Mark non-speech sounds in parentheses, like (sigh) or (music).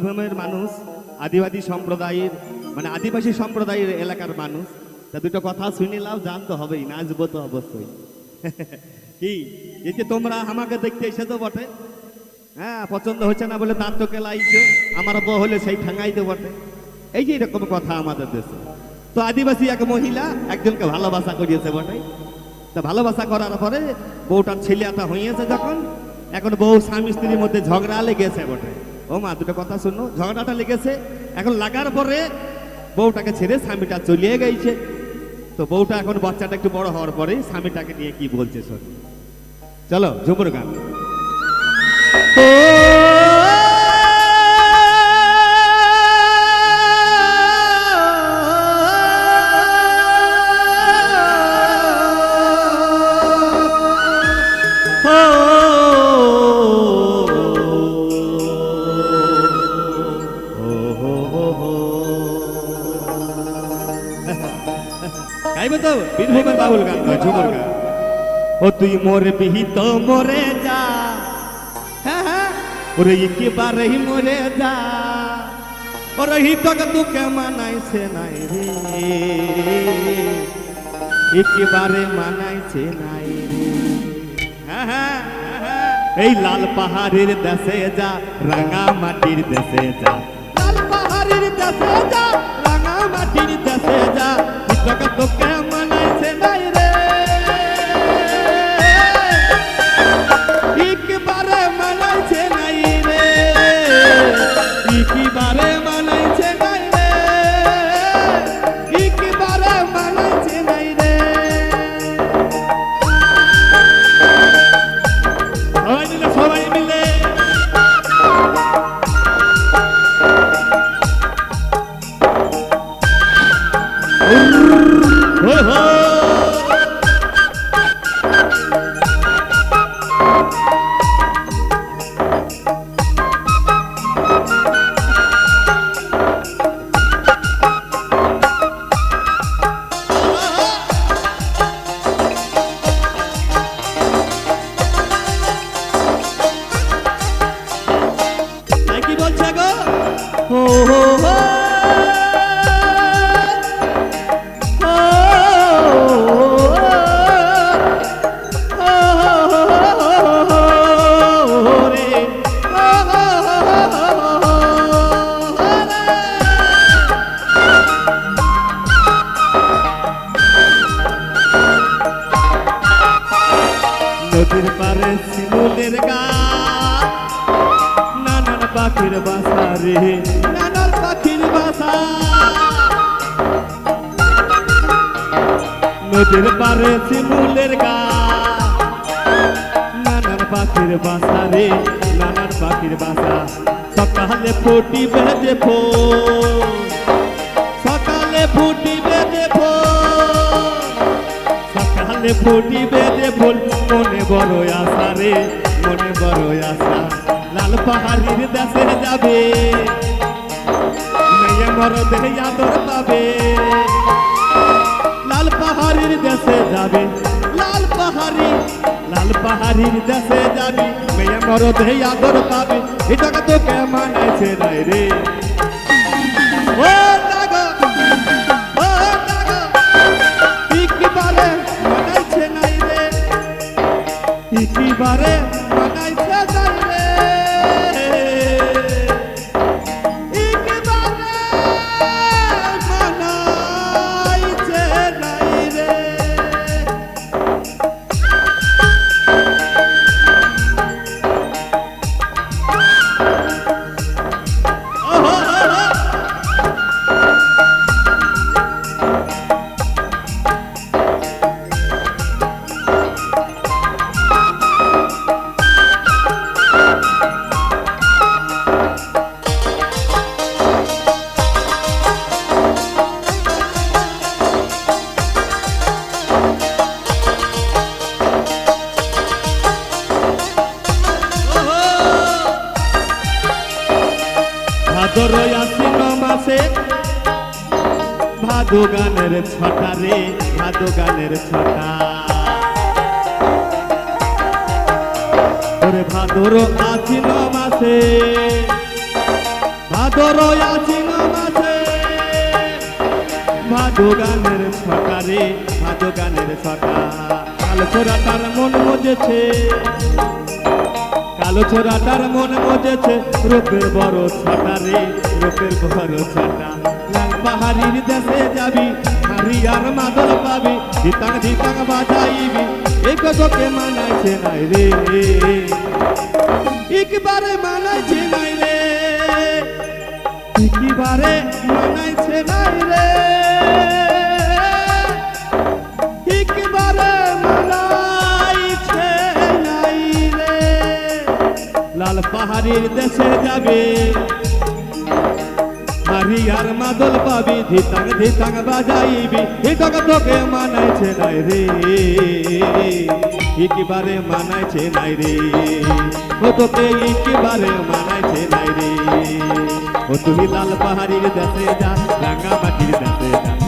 বীরভূমের মানুষ, আদিবাসী সম্প্রদায়ের মানে আদিবাসী সম্প্রদায়ের এলাকার মানুষ। তা দুটো কথা শুনিলাম জানতে হবেই নাচবো তো অবশ্যই। (laughs) কি? এই যে তোমরা আমাকে দেখতে এসেছ বটে? হ্যাঁ পছন্দ হচ্ছে না বলে দাঁত তোকে লাইছো, আমার বউ হলে সেই ঠাঙাইতে বটে। এই যে এরকম কথা আমাদের দেশে। তো আদিবাসী এক মহিলা একজনকে ভালোবাসা করিয়েছে বটে। তা ভালোবাসা করার পরে বউটার ছেলেটা হইয়েছে যখন, এখন বউ স্বামী স্ত্রীর মধ্যে ঝগড়া লেগেছে বটে। ও মা, দুটো কথা শুনো। ঝগড়াটা লেগেছে। এখন লাগার পরে বউটাকে ছেড়ে স্বামীটা চলিয়ে গেছে। তো বউটা এখন বাচ্চাটা একটু বড় হওয়ার পরে স্বামীটাকে নিয়ে কি বলছে শোন। চলো, ঝুমুর গান। বীরভূমের বাবুল গান। কয় ঝুমুর গান। ও তুই মোরে বিহিত মরে যা। হ্যাঁ হ্যাঁ। ওরে একেবারে মরে যা। ওরে হিতক তোকে মানাইছে নাই রে। একেবারে মানাইছে নাই রে। হ্যাঁ হ্যাঁ হ্যাঁ, এই লাল পাহাড়ের দেশে যা রাঙা মাটির দেশে যা। সবাই মিলে পাখির বাসা রে। নানান পাখির বাসা। নদীর পারে শিমুলের গা। নানান পাখির বাসা রে নানান পাখির বাসা। সকালে ফুটি বেজে ফোন সকালে ফুটি বেজে ফোন সকালে ফুটি বেজে ফুল, মনে বড় আশা রে, মনে বড় আশা। লাল পাহাড়ির দেশে যাবে। মেয়ে মরদে আদর পাবে। লাল পাহাড়ির দেশে যাবে। লাল পাহাড়ি, লাল পাহাড়ির দেশে যাবি। মেয়ে মরদের আদর পাবে। এটাকে তো কেমন আছে রে? মাসে ভাদু গানের ছটা রে, ভাদু গানের ছটা। ভাদর আশ্বিন মাসে ভাদর আছিন মাঝে ভাদু গানের সকারে ভাদু গানের সকা কালো ছোড়া তার মন মজেছে। কালো ছোড়া তার মন মজেছে, রূপের বড় ছটা রে, রূপের বড় ছটা। লাল পাহাড়ির দেশে যাবি, হারিয়ার মাদল পাবি দিতাং দিতাং বাজাইবি এই তোকে মানাইছে নাই রে। একবারে মানাইছে নাই রে, একবারে মানাইছে নাই রে। লাল পাহাড়ির দেশে যাবে। হারিয়ার মাদল পাবি, ধিতাং ধিতাং বাজাইবি। হিতক তোকে মানাইছে নাই রে। একেবারে মানাইছে নাই রে। ও তোকে একেবারে মানাইছে নাই রে। ও তুমি লাল পাহাড়ির দেশে যা, রাঙা মাটির দেশে যা।